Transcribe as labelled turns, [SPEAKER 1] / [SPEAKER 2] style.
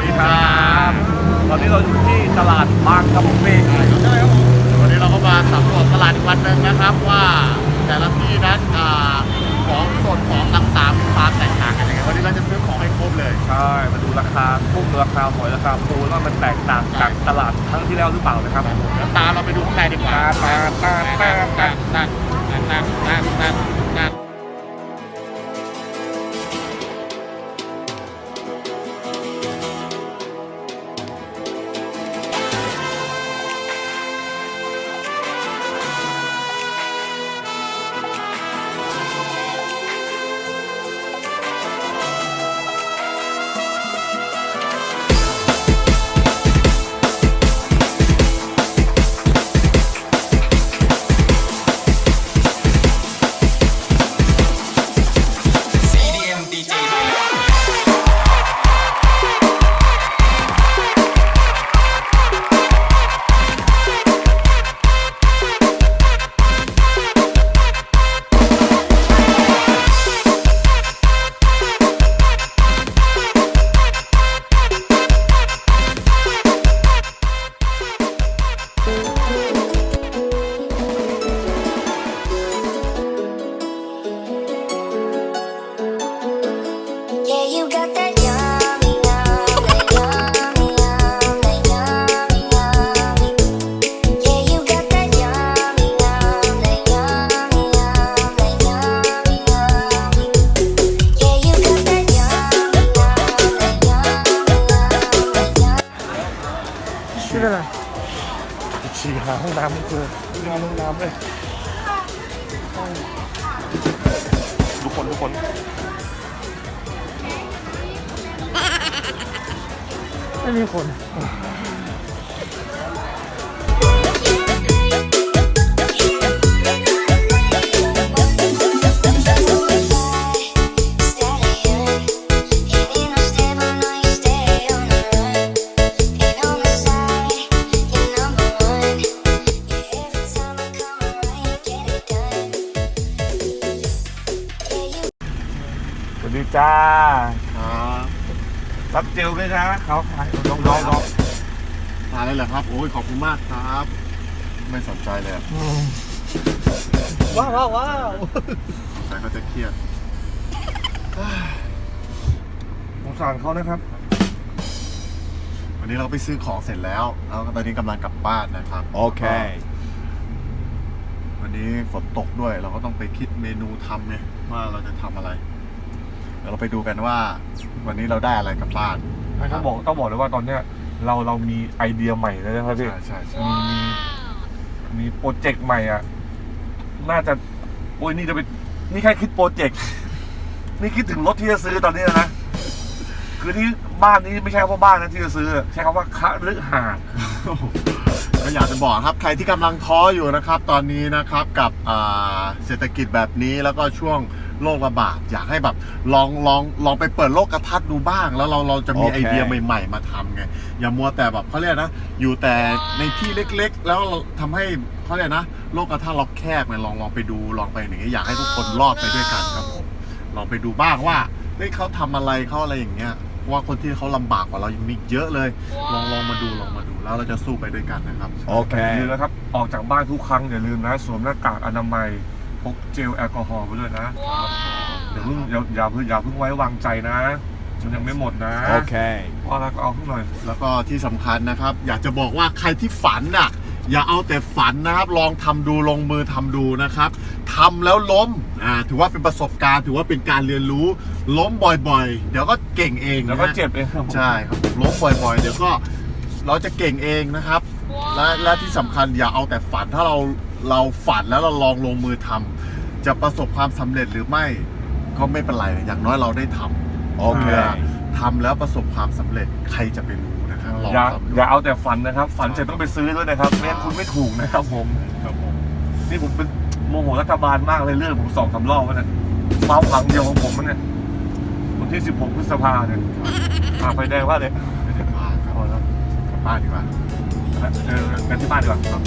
[SPEAKER 1] วัสดีครับตอนนี้เราอยู่ที่ตลาดบางกะปิ
[SPEAKER 2] ใช่ครับผมวันนี้เราก็มาสำรวจตลาดอีกวันหนึ่งนะครับว่าแต่ละที่นั้นอ่าของสดของต่างๆมีความแตกต่างกันยังไงวันนี้เราจะซื้อของให้ครบเลย
[SPEAKER 1] ใช่มาดูราคากุ้งราคาหอยราคาปูว่ามันแตกต่างจากตลาดครั้งที่แล้วหรือเปล่านะครับ
[SPEAKER 2] แล้วตามเราไปดูข้างในดีกว่า
[SPEAKER 1] ตามตามตามตาม
[SPEAKER 2] นั่นนั่นนั่นนั่
[SPEAKER 3] yummy.
[SPEAKER 1] ชื่ออะไรฉี่หาห้องน้ำไม่เจอไม่มีห้องน้ำเลยทุกคนทุกคนไม่มีคน ดีจ้า
[SPEAKER 2] ครับ
[SPEAKER 1] รับเจลไหมนะเขาขายน้องน้องน้อง
[SPEAKER 2] ทานเลยเหรอครับ โอ้ยขอบคุณมากครับ ไม่สนใจเลยอะ
[SPEAKER 1] ว้าวว้าวว้าว
[SPEAKER 2] ใครเขาจะเครียด
[SPEAKER 1] สงสารเขานะครับ
[SPEAKER 2] วันนี้เราไปซื้อของเสร็จแล้ว แล้วก็ตอนนี้กำลังกลับบ้านนะครับวันนี้ฝนตกด้วยเราก็ต้องไปคิดเมนูทำไงว่าเราจะทำอะไร เดี๋ยวเราไปดูกันว่า วันนี้เราได้อะไรกลับบ้าน
[SPEAKER 1] ไม่ต้องบอกต้องบอกเลยว่าตอนเนี้ยเราเรามีไอเดียใหม่แล้วนะครับพี่
[SPEAKER 2] ใช่ใช่ใช่
[SPEAKER 1] มีมีมีโปรเจกต์ใหม่อะ น่าจะ โอ้ยนี่จะเป็นนี่แค่คิดโปรเจกต์ นี่คิดถึงรถที่จะซื้อตอนนี้นะ คือที่บ้านนี้ไม่ใช่ว่าบ้านนะที่จะซื้อ ใช้คำว่าคฤหาสน์
[SPEAKER 2] ก็อยากจะบอกครับ ใครที่กำลังท้ออยู่นะครับ ตอนนี้นะครับกับอ่าเศรษฐกิจแบบนี้แล้วก็ช่วง โรคระบาดอยากให้แบบลองลองลองไปเปิดโลกกระทัดดูบ้าง แล้วเราเราจะมี
[SPEAKER 1] โอเค
[SPEAKER 2] ไอเดียใหม่ ๆ มาทำไงอย่ามัวแต่แบบเขาเรียกนะอยู่แต่ในที่เล็ก ๆ แล้วเราทำให้เขาเรียกนะโลกกระทัดเราแคบไงลองลองไปดูลองไปอย่างเงี้ยอยากให้ทุกคนรอดไปด้วยกันครับผมลองไปดูบ้างว่าเฮ้ยเขาทำอะไรเขาอะไรอย่างเงี้ยเพราะว่าคนที่เขาลำบากกว่าเรายังมีเยอะเลย ลองลองมาดูลองมาดูแล้วเราจะสู้ไปด้วยกันนะครับ
[SPEAKER 1] อย่าลืมนะครับ ออกจากบ้านทุกครั้งอย่าลืมนะสวมหน้ากากอนามัย พกเจลแอลกอฮอล์ไปด้วยนะอย่าเพิ่งอย่าอย่าเพิ่งอย่าเพิ่งไว้วางใจนะมันยังไม่หมดนะ
[SPEAKER 4] Okay.
[SPEAKER 1] พอแล้วก็เอาขึ้นหน่อย
[SPEAKER 2] แล้วก็ที่สำคัญนะครับ อยากจะบอกว่าใครที่ฝันน่ะ อย่าเอาแต่ฝันนะครับ ลองทำดูลงมือทำดูนะครับทำแล้วล้มอ่าถือว่าเป็นประสบการณ์ถือว่าเป็นการเรียนรู้ ล้มบ่อยๆ เดี๋ยวก็เก่งเอง
[SPEAKER 1] แล้ว
[SPEAKER 2] นะ
[SPEAKER 1] ก็
[SPEAKER 2] ฮะ
[SPEAKER 1] เจ็บเองครับผม
[SPEAKER 2] ใช่ครับผมล้มบ่อยๆ เดี๋ยวก็เราจะเก่งเองนะครับ และและที่สำคัญอย่าเอาแต่ฝันถ้าเรา เราฝันแล้วเราลองลงมือทำจะประสบความสำเร็จหรือไม่ก็ไม่เป็นไร อย่างน้อยเราได้ทำ
[SPEAKER 4] โอเค
[SPEAKER 2] ทำแล้วประสบความสำเร็จใครจะไปรู้นะครับลอง
[SPEAKER 1] อย่า
[SPEAKER 2] ทำดู
[SPEAKER 1] อย่าเอาแต่ฝันนะครับ ฝันเสร็จต้องไปซื้อด้วยนะครับไม่งั้นคุณไม่ถูกนะครับผม
[SPEAKER 2] ครับผม
[SPEAKER 1] นี่ผมเป็นโมโหรัฐบาลมากเลยเรื่องผมสองสามรอบแล้วเนี่ยเมาพังเดียวของผมมันเนี่ยวันที่ 16 พฤษภาเนี่ยอ่าไฟแดงว่าเลย
[SPEAKER 2] ไม่ได้มาครับ
[SPEAKER 1] พอแล้ว
[SPEAKER 2] กลับบ้านดีกว่า
[SPEAKER 1] เจอกันที่บ้านดีกว่าครับ